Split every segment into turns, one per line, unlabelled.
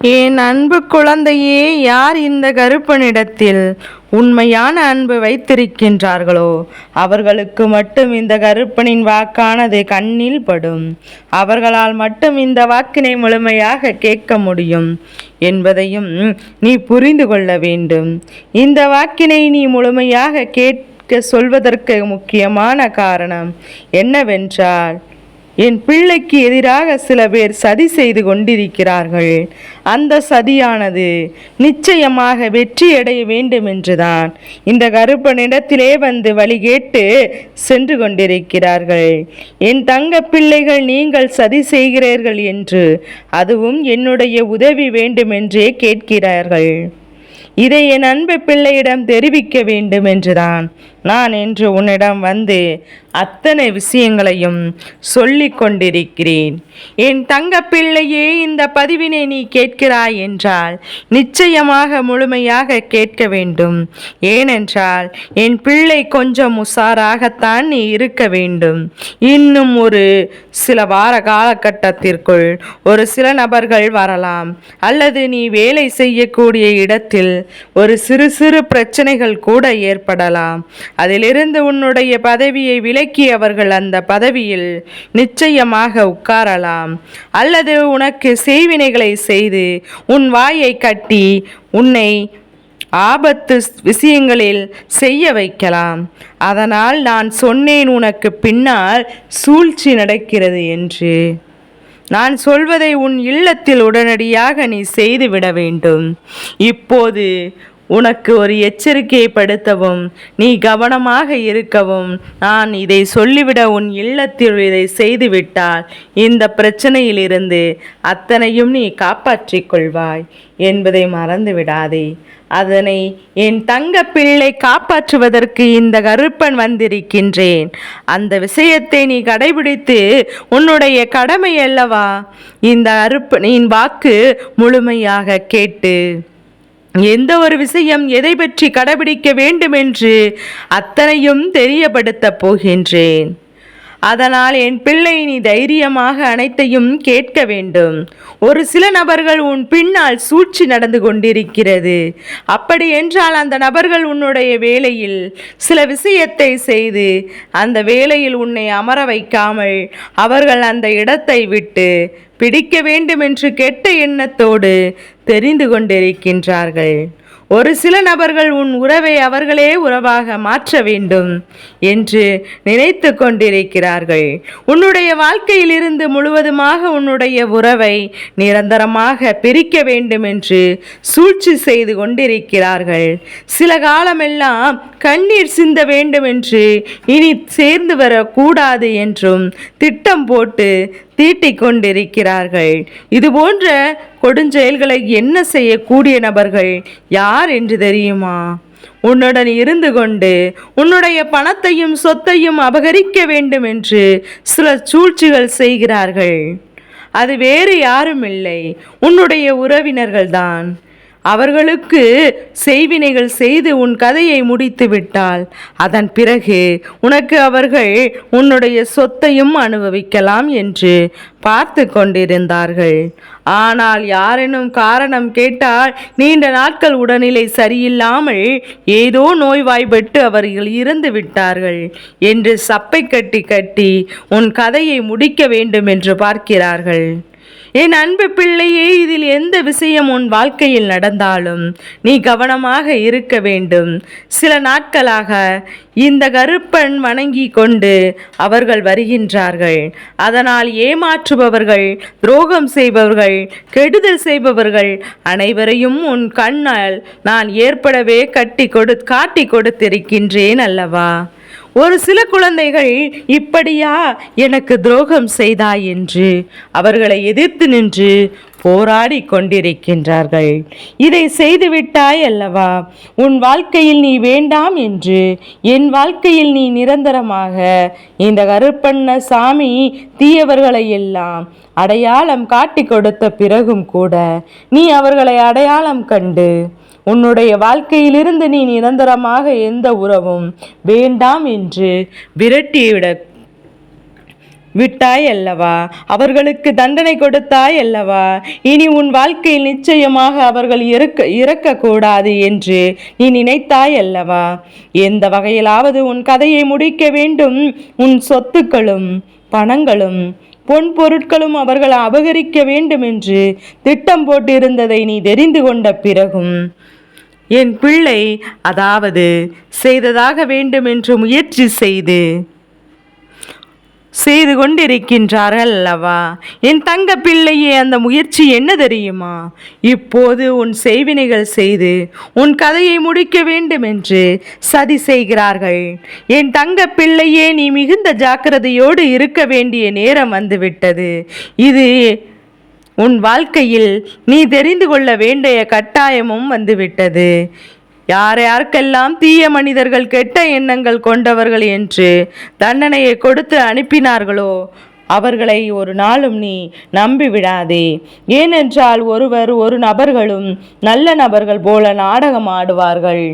என் அன்பு குழந்தையே யார் இந்த கருப்பனிடத்தில் உண்மையான அன்பு வைத்திருக்கின்றார்களோ அவர்களுக்கு மட்டும் இந்த கருப்பனின் வாக்கானது கண்ணில் படும். அவர்களால் மட்டும் இந்த வாக்கினை முழுமையாக கேட்க முடியும். என்பதையும் நீ புரிந்து கொள்ள வேண்டும். இந்த வாக்கினை நீ முழுமையாக கேட்க சொல்வதற்கு முக்கியமான காரணம் என்னவென்றால் என் பிள்ளைக்கு எதிராக சில பேர் சதி செய்து கொண்டிருக்கிறார்கள். அந்த சதியானது நிச்சயமாக வெற்றியடைய வேண்டும் என்றுதான் இந்த கருப்பனிடத்திலே வந்து வழி கேட்டு சென்று கொண்டிருக்கிறார்கள். என் தங்க பிள்ளைகள் நீங்கள் சதி செய்கிறீர்கள் என்று அதுவும் என்னுடைய உதவி வேண்டுமென்றே கேட்கிறார்கள். இதை என் அன்பு பிள்ளையிடம் தெரிவிக்க வேண்டும் என்றுதான் நான் என்று உன்னிடம் வந்து அத்தனை விஷயங்களையும் சொல்லி கொண்டிருக்கிறேன். என் தங்க பிள்ளையே இந்த பதிவினை நீ கேட்கிறாய் என்றால் நிச்சயமாக முழுமையாக கேட்க வேண்டும். ஏனென்றால் என் பிள்ளை கொஞ்சம் உஷாராகத்தான் நீ இருக்க வேண்டும். இன்னும் ஒரு சில வார காலகட்டத்திற்குள் ஒரு சில நபர்கள் வரலாம். அல்லது நீ வேலை செய்யக்கூடிய இடத்தில் ஒரு சிறு சிறு பிரச்சனைகள் கூட ஏற்படலாம். அதிலிருந்து உன்னுடைய பதவியை விலக்கி அவர்கள் அந்த பதவியில் நிச்சயமாக உட்காரலாம். அல்லது உனக்கு செய்வினைகளை செய்து உன் வாயை கட்டி உன்னை ஆபத்து விஷயங்களில் செய்ய வைக்கலாம். அதனால் நான் சொன்னேன் உனக்கு பின்னால் சூழ்ச்சி நடக்கிறது என்று. நான் சொல்வதை உன் இல்லத்தில் உடனடியாக நீ செய்துவிட வேண்டும். இப்போது உனக்கு ஒரு எச்சரிக்கையை படுத்தவும் நீ கவனமாக இருக்கவும். நான் இதை சொல்லிவிட உன் இல்லத்தில் இதை செய்துவிட்டால் இந்த பிரச்சனையிலிருந்து அத்தனையும் நீ காப்பாற்றிக் கொள்வாய் என்பதை மறந்துவிடாதே. அதனை என் தங்க பிள்ளை காப்பாற்றுவதற்கு இந்த கருப்பன் வந்திருக்கின்றேன். அந்த விஷயத்தை நீ கடைபிடித்து உன்னுடைய கடமை அல்லவா? இந்த அருப்பனின் வாக்கு முழுமையாக கேட்டு எந்த ஒரு விஷயம் எதை பற்றி கடைபிடிக்க வேண்டும் என்று அத்தனையும் தெரியப்படுத்தப் போகின்றேன். அதனால் என் பிள்ளை நீ தைரியமாக அனைத்தையும் கேட்க வேண்டும். ஒரு சில நபர்கள் உன் பின்னால் சூழ்ச்சி நடந்து கொண்டிருக்கிறது. அப்படி என்றால் அந்த நபர்கள் உன்னுடைய வேலையில் சில விஷயத்தை செய்து அந்த வேலையில் உன்னை அமர வைக்காமல் அவர்கள் அந்த இடத்தை விட்டு பிடிக்க வேண்டும் என்று கெட்ட எண்ணத்தோடு தெரிந்து கொண்டிருக்கின்றார்கள். ஒரு சில நபர்கள் உன் உறவை அவர்களே உறவாக மாற்ற வேண்டும் என்று நினைத்து கொண்டிருக்கிறார்கள். உன்னுடைய வாழ்க்கையிலிருந்து முழுவதுமாக உன்னுடைய உறவை நிரந்தரமாக பிரிக்க வேண்டும் என்று சூழ்ச்சி செய்து கொண்டிருக்கிறார்கள். சில காலமெல்லாம் கண்ணீர் சிந்த வேண்டும் என்று இனி சேர்ந்து வரக்கூடாது என்றும் திட்டம் போட்டு தீட்டிக் கொண்டிருக்கிறார்கள் இது போன்ற கொடுஞ்செயல்களை என்ன செய்யக்கூடிய நபர்கள் யார் என்று தெரியுமா? உன்னுடன் இருந்து கொண்டு உன்னுடைய பணத்தையும் சொத்தையும் அபகரிக்க வேண்டும் என்று சில சூழ்ச்சிகள் செய்கிறார்கள். அது வேறு யாரும் இல்லை உன்னுடைய உறவினர்கள்தான். அவர்களுக்கு செய்வினைகள் செய்து உன் கதையை முடித்து விட்டால் அதன் பிறகு உனக்கு அவர்கள் உன்னுடைய சொத்தையும் அனுபவிக்கலாம் என்று பார்த்து கொண்டிருந்தார்கள். ஆனால் யாரேனும் காரணம் கேட்டால் நீண்ட நாட்கள் உடல்நிலை சரியில்லாமல் ஏதோ நோய்வாய்ப்பட்டு அவர்கள் இறந்து விட்டார்கள் என்று சப்பை கட்டி கட்டி உன் கதையை முடிக்க வேண்டும் என்று பார்க்கிறார்கள். என் அன்பு பிள்ளையே இதில் எந்த விஷயம் உன் வாழ்க்கையில் நடந்தாலும் நீ கவனமாக இருக்க வேண்டும். சில நாட்களாக இந்த கருப்பன் வணங்கி கொண்டு அவர்கள் வருகின்றார்கள். அதனால் ஏமாற்றுபவர்கள் துரோகம் செய்பவர்கள் கெடுதல் செய்பவர்கள் அனைவரையும் உன் கண்ணால் நான் ஏற்படவே கட்டி கொடு காட்டி கொடுத்திருக்கின்றேன் அல்லவா? ஒரு சில குழந்தைகள் இப்படியா எனக்கு துரோகம் செய்தாய் என்று அவர்களை எதிர்த்து நின்று போராடி கொண்டிருக்கின்றார்கள். இதை செய்துவிட்டாய் அல்லவா? உன் வாழ்க்கையில் நீ வேண்டாம் என்று என் வாழ்க்கையில் நீ நிரந்தரமாக இந்த கருப்பண்ண சாமி தீயவர்களை எல்லாம் அடையாளம் காட்டி கொடுத்த பிறகும் கூட நீ அவர்களை அடையாளம் கண்டு உன்னுடைய வாழ்க்கையிலிருந்து நீ நிரந்தரமாக எந்த உறவும் வேண்டாம் என்று விரட்டிவிட விட்டாய் அல்லவா? அவர்களுக்கு தண்டனை கொடுத்தாய் அல்லவா? இனி உன் வாழ்க்கையில் நிச்சயமாக அவர்கள் இருக்க இறக்கக்கூடாது என்று நீ நினைத்தாய் அல்லவா? எந்த வகையிலாவது உன் கதையை முடிக்க வேண்டும். உன் சொத்துக்களும் பணங்களும் பொன் பொருட்களும் அவர்கள் அபகரிக்க வேண்டும் என்று திட்டம் போட்டிருந்ததை நீ தெரிந்து கொண்ட பிறகும் என் பிள்ளை அதாவது செய்ததாக வேண்டும் என்று முயற்சி செய்து செய்து கொண்டிருக்கின்றார்கள் அல்லவா? என் தங்க பிள்ளையே அந்த முயற்சி என்ன தெரியுமா? இப்போது உன் செய்வினைகள் செய்து உன் கதையை முடிக்க வேண்டும் என்று சதி செய்கிறார்கள். என் தங்க பிள்ளையே நீ மிகுந்த ஜாக்கிரதையோடு இருக்க வேண்டிய நேரம் வந்துவிட்டது. இது உன் வாழ்க்கையில் நீ தெரிந்து கொள்ள வேண்டிய கட்டாயமும் வந்துவிட்டது. யார் யாருக்கெல்லாம் தீய மனிதர்கள் கெட்ட எண்ணங்கள் கொண்டவர்கள் என்று தண்டனையை கொடுத்து அனுப்பினார்களோ அவர்களை ஒரு நாளும் நீ நம்பிவிடாதே. ஏனென்றால் ஒருவர் ஒரு நபர்களும் நல்ல நபர்கள் போல நாடகம் ஆடுவார்கள்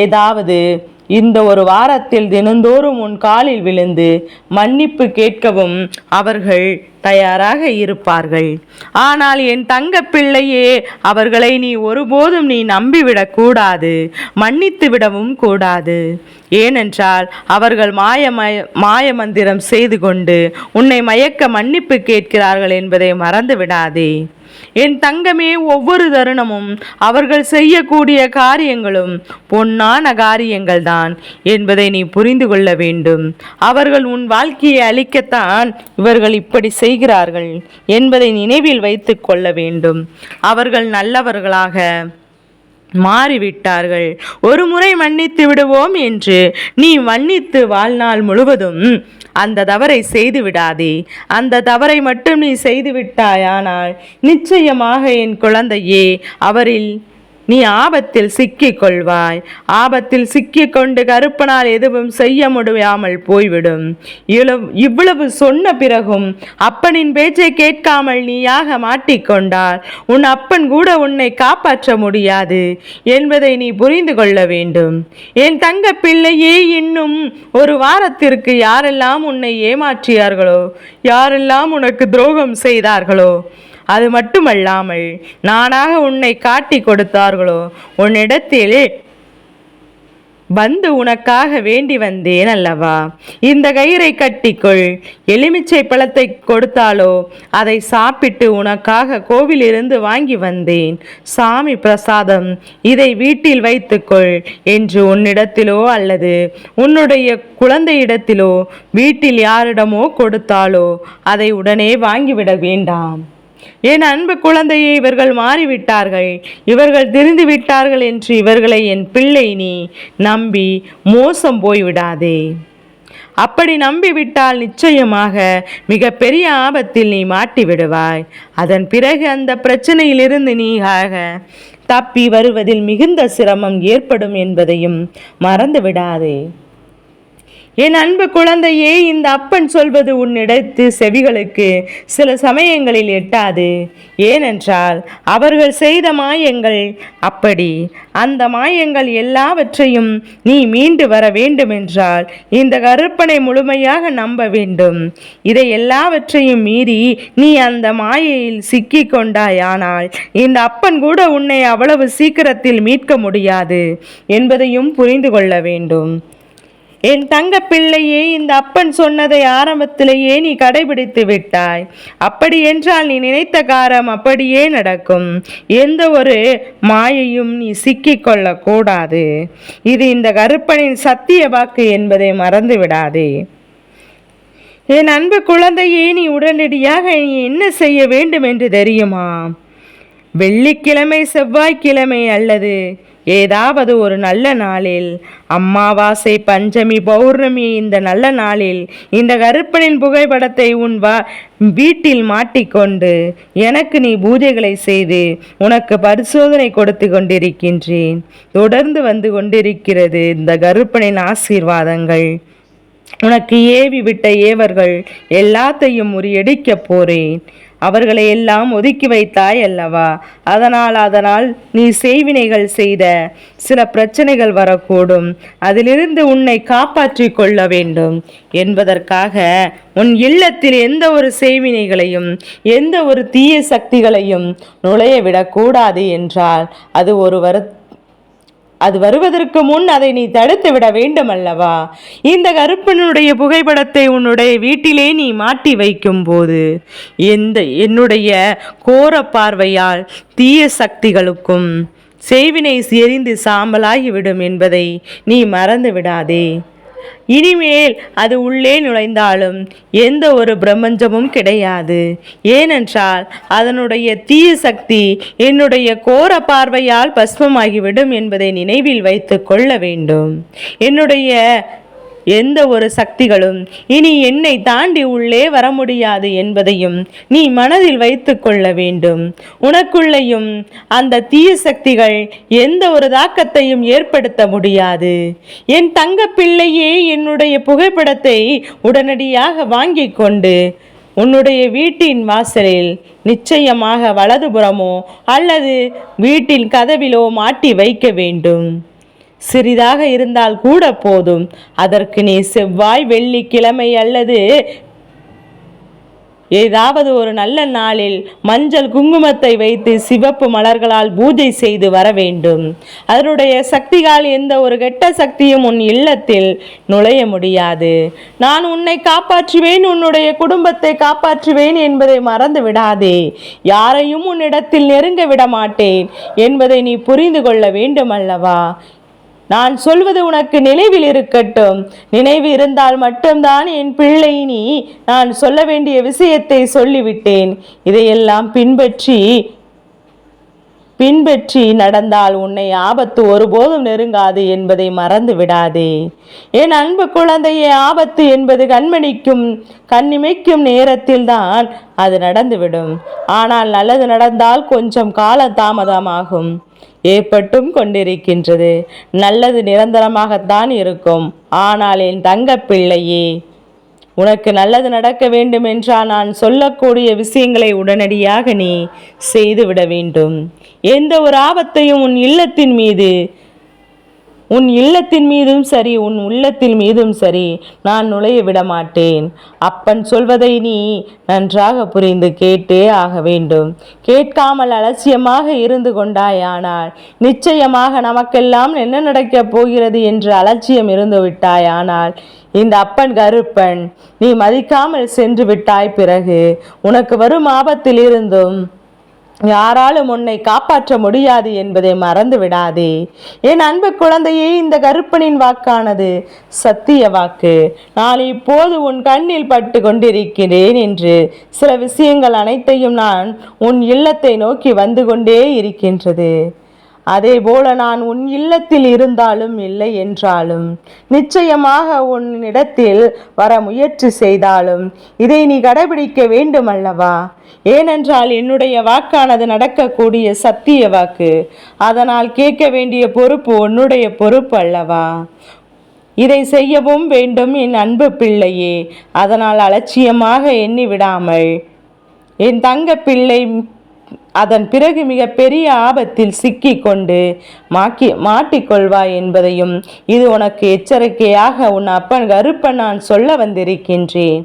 ஏதாவது இந்த ஒரு வாரத்தில் தினந்தோறும் உன் காலில் விழுந்து மன்னிப்பு கேட்கவும் அவர்கள் தயாராக இருப்பார்கள். ஆனால் என் தங்க பிள்ளையே அவர்களை நீ ஒருபோதும் நீ நம்பிவிடக் கூடாது மன்னித்து விடவும் கூடாது. ஏனென்றால் அவர்கள் மாய மாயமந்திரம் செய்து கொண்டு உன்னை மயக்க மன்னிப்பு கேட்கிறார்கள் என்பதை மறந்து விடாதே என் தங்கமே ஒவ்வொரு தருணமும் அவர்கள் செய்யக்கூடிய காரியங்களும் பொன்னான காரியங்கள் தான் என்பதை நீ புரிந்து கொள்ள வேண்டும். அவர்கள் உன் வாழ்க்கையை அழிக்கத்தான் இவர்கள் இப்படி செய்கிறார்கள் என்பதை நினைவில் வைத்து கொள்ள வேண்டும். அவர்கள் நல்லவர்களாக மாறிவிட்டார்கள். ஒரு முறை மன்னித்து விடுவோம் என்று நீ மன்னித்து வாழ்நாள் முழுவதும் அந்த தவறை செய்து விடாதே. அந்த தவறை மட்டும் நீ செய்து விட்டாயானால் நிச்சயமாக என் குழந்தையே அவரில் நீ ஆபத்தில் சிக்கிக் கொள்வாய் ஆபத்தில் சிக்கிக் கொண்டு கருப்பனால் எதுவும் செய்ய முடியாமல் போய்விடும். இவ்வளவு இவ்வளவு சொன்ன பிறகும் அப்பனின் பேச்சை கேட்காமல் நீயாக மாட்டிக்கொண்டால் உன் அப்பன் கூட உன்னை காப்பாற்ற முடியாது என்பதை நீ புரிந்து கொள்ள வேண்டும். என் தங்க பிள்ளையே இன்னும் ஒரு வாரத்திற்கு யாரெல்லாம் உன்னை ஏமாற்றியார்களோ யாரெல்லாம் உனக்கு துரோகம் செய்தார்களோ அது மட்டுமல்லாமல் நானாக உன்னை காட்டி கொடுத்தார்களோ உன்னிடத்தில் வந்து உனக்காக வேண்டி வந்தேன் அல்லவா? இந்த கயிறை கட்டிக்கொள். எலுமிச்சை பழத்தை கொடுத்தாலோ அதை சாப்பிட்டு உனக்காக கோவிலிருந்து வாங்கி வந்தேன். சாமி பிரசாதம் இதை வீட்டில் வைத்துக்கொள் என்று உன்னிடத்திலோ அல்லது உன்னுடைய குழந்தையிடத்திலோ வீட்டில் யாரிடமோ கொடுத்தாலோ அதை உடனே வாங்கிவிட வேண்டாம். என் அன்பு குழந்தையை இவர்கள் மாறிவிட்டார்கள். இவர்கள் திரிந்து விட்டார்கள் என்று இவர்களை என் பிள்ளை நீ நம்பி மோசம் போய்விடாதே. அப்படி நம்பிவிட்டால் நிச்சயமாக மிக பெரிய ஆபத்தில் நீ மாட்டி விடுவாய் அதன் பிறகு அந்த பிரச்சனையிலிருந்து நீகாக தப்பி வருவதில் மிகுந்த சிரமம் ஏற்படும் என்பதையும் மறந்து விடாதே என் அன்பு குழந்தையே இந்த அப்பன் சொல்வது உன்னிடத்து செவிகளுக்கு சில சமயங்களில் எட்டாது. ஏனென்றால் அவர்கள் செய்த மாயங்கள் அப்படி. அந்த மாயங்கள் எல்லாவற்றையும் நீ மீண்டு வர வேண்டுமென்றால் இந்த கருப்பனை முழுமையாக நம்ப வேண்டும். இதை எல்லாவற்றையும் மீறி நீ அந்த மாயையில் சிக்கி கொண்டாயானால் இந்த அப்பன் கூட உன்னை அவ்வளவு சீக்கிரத்தில் மீட்க முடியாது என்பதையும் புரிந்து கொள்ள வேண்டும். என் தங்க பிள்ளையே இந்த அப்பன் சொன்னதை ஆரம்பத்திலேயே நீ கடைபிடித்து விட்டாய். அப்படி என்றால் நீ நினைத்த காரம் அப்படியே நடக்கும். எந்த ஒரு மாயையும் நீ சிக்கிக் கொள்ளக்கூடாது. இது இந்த கருப்பனின் சத்திய வாக்கு என்பதை மறந்து விடாதே என் அன்பு குழந்தையே நீ உடனடியாக நீ என்ன செய்ய வேண்டும் என்று தெரியுமா? வெள்ளிக்கிழமை செவ்வாய்க்கிழமை அல்லது ஏதாவது ஒரு நல்ல நாளில் அம்மாவாசை பஞ்சமி பௌர்ணமி இந்த நல்ல நாளில் இந்த கருப்பனின் புகைப்படத்தை உன் வா வீட்டில் மாட்டிக்கொண்டு எனக்கு நீ பூஜைகளை செய்து உனக்கு பரிசோதனை கொடுத்து கொண்டிருக்கின்றேன். தொடர்ந்து வந்து கொண்டிருக்கிறது இந்த கருப்பனின் ஆசீர்வாதங்கள். உனக்கு ஏவி விட்ட ஏவர்கள் எல்லாத்தையும் முறியடிக்கப் போறேன். அவர்களை எல்லாம் ஒதுக்கி வைத்தாய் அல்லவா? அதனால் அதனால் நீ செய்வினைகள் செய்த சில பிரச்சனைகள் வரக்கூடும். அதிலிருந்து உன்னை காப்பாற்றி கொள்ள வேண்டும். என்பதற்காக உன் இல்லத்தில் எந்த ஒரு செய்வினைகளையும் எந்த ஒரு தீய சக்திகளையும் நுழைய விடக்கூடாது என்றால் அது ஒரு வருத்த அது வருவதற்கு முன் அதை நீ தடுத்து விட வேண்டும் அல்லவா இந்த கருப்பனுடைய புகைப்படத்தை உன்னுடைய வீட்டிலே நீ மாட்டி வைக்கும் போது எந்த என்னுடைய கோர பார்வையால் தீய சக்திகளுக்கும் செய்வினை எரிந்து சாம்பலாகிவிடும் என்பதை நீ மறந்து விடாதே. இனிமேல் அது உள்ளே நுழைந்தாலும் எந்த ஒரு பிரபஞ்சமும் கிடையாது. ஏனென்றால் அதனுடைய தீய சக்தி என்னுடைய கோர பார்வையால் பஸ்மமாகிவிடும் என்பதை நினைவில் வைத்து கொள்ள வேண்டும். என்னுடைய எந்த ஒரு சக்திகளும் இனி என்னை தாண்டி உள்ளே வர முடியாது என்பதையும் நீ மனதில் வைத்து கொள்ள வேண்டும். உனக்குள்ளேயும் அந்த தீய சக்திகள் எந்த ஒரு தாக்கத்தையும் ஏற்படுத்த முடியாது. என் தங்க பிள்ளையே என்னுடைய புகைப்படத்தை உடனடியாக வாங்கிக் கொண்டு உன்னுடைய வீட்டின் வாசலில் நிச்சயமாக வலதுபுறமோ அல்லது வீட்டின் கதவிலோ மாட்டி வைக்க வேண்டும். சிறிதாக இருந்தால் கூட போதும். அதற்கு நீ செவ்வாய் வெள்ளிக்கிழமை அல்லது ஏதாவது ஒரு நல்ல நாளில் மஞ்சள் குங்குமத்தை வைத்து சிவப்பு மலர்களால் பூஜை செய்து வர வேண்டும். அதனுடைய சக்திகால் எந்த ஒரு கெட்ட சக்தியும் உன் இல்லத்தில் நுழைய முடியாது. நான் உன்னை காப்பாற்றுவேன் உன்னுடைய குடும்பத்தை காப்பாற்றுவேன் என்பதை மறந்து விடாதே. யாரையும் உன்னிடத்தில் நெருங்க விட மாட்டேன் என்பதை நீ புரிந்து கொள்ள வேண்டும் அல்லவா நான் சொல்வது உனக்கு நினைவில் இருக்கட்டும். நினைவு இருந்தால் மட்டும்தான் என் பிள்ளை நீ. நான் சொல்ல வேண்டிய விஷயத்தை சொல்லிவிட்டேன். இதையெல்லாம் பின்பற்றி பின்பற்றி நடந்தால் உன்னை ஆபத்து ஒருபோதும் நெருங்காது என்பதை மறந்து விடாதே என் அன்பு குழந்தையே ஆபத்து என்பது கண்மணிக்கும் கண்ணிமைக்கும் நேரத்தில்தான் அது நடந்துவிடும். ஆனால் நல்லது நடந்தால் கொஞ்சம் கால தாமதமாகும் ஏற்பட்டும் கொண்டிருக்கின்றது. நல்லது நிரந்தரமாகத்தான் இருக்கும். ஆனால் என் தங்க பிள்ளையே உனக்கு நல்லது நடக்க வேண்டும் என்றால் நான் சொல்லக்கூடிய விஷயங்களை உடனடியாக நீ செய்துவிட வேண்டும். எந்த ஒரு ஆபத்தையும் உன் இல்லத்தின் மீது உன் இல்லத்தின் மீதும் சரி உன் உள்ளத்தில் மீதும் சரி நான் நுழைய விட மாட்டேன் அப்பன் சொல்வதை நீ நன்றாக புரிந்து கேட்டே ஆக வேண்டும். கேட்காமல் அலட்சியமாக இருந்து கொண்டாயானால் நிச்சயமாக நமக்கெல்லாம் என்ன நடக்கப் போகிறது என்று அலட்சியம் இருந்து விட்டாயானால் இந்த அப்பன் கருப்பன் நீ மதிக்காமல் சென்று விட்டாய் பிறகு உனக்கு வரும் ஆபத்தில் இருந்தும் யாராலும் உன்னை காப்பாற்ற முடியாது என்பதை மறந்து விடாதே. என் அன்பு குழந்தையே இந்த கருப்பனின் வாக்கானது சத்திய வாக்கு. நான் இப்போது உன் கண்ணில் பட்டு கொண்டிருக்கிறேன் என்று சில விஷயங்கள் அனைத்தையும் நான் உன் இல்லத்தை நோக்கி வந்து கொண்டே இருக்கின்றது. அதே போல நான் உன் இல்லத்தில் இருந்தாலும் இல்லை என்றாலும் நிச்சயமாக உன்னிடத்தில் வர முயற்சி செய்தாலும் இதை நீ கடைபிடிக்க வேண்டும் அல்லவா ஏனென்றால் என்னுடைய வாக்கானது நடக்கக்கூடிய சத்திய வாக்கு. அதனால் கேட்க வேண்டிய பொறுப்பு உன்னுடைய பொறுப்பு அல்லவா? இதை செய்யவும் வேண்டும் என் அன்பு பிள்ளையே. அதனால் அலட்சியமாக எண்ணி விடாமல் என் தங்க பிள்ளை அதன் பிறகு மிக பெரிய ஆபத்தில் சிக்கிக்கொண்டு மாக்கி மாட்டிக்கொள்வாய் என்பதையும் இது உனக்கு எச்சரிக்கையாக உன் அப்பன் கருப்பன் நான் சொல்ல வந்திருக்கின்றேன்.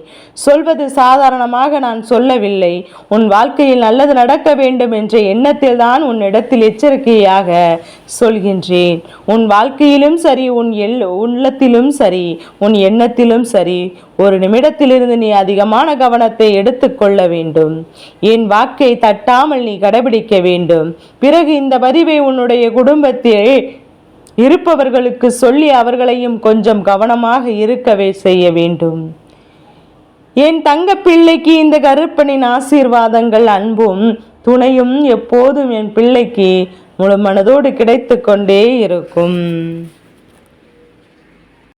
சொல்வது சாதாரணமாக நான் சொல்லவில்லை. உன் வாழ்க்கையில் நல்லது நடக்க வேண்டும் என்ற எண்ணத்தில் தான் உன்னிடத்தில் எச்சரிக்கையாக சொல்கின்றேன். உன் வாழ்க்கையிலும் சரி உன் எல் உள்ளத்திலும் சரி உன் எண்ணத்திலும் சரி ஒரு நிமிடத்திலிருந்து நீ அதிகமான கவனத்தை எடுத்துக்கொள்ள வேண்டும். என் வாக்கை தட்டாமல் நீ கடைபிடிக்க வேண்டும். பிறகு இந்த பதிவை உன்னுடைய குடும்பத்தில் இருப்பவர்களுக்கு சொல்லி அவர்களையும் கொஞ்சம் கவனமாக இருக்கவே செய்ய வேண்டும். என் தங்க பிள்ளைக்கு இந்த கருப்பனின் ஆசீர்வாதங்கள் அன்பும் துணையும் எப்போதும் என் பிள்ளைக்கு முழு மனதோடு கிடைத்து கொண்டே இருக்கும்.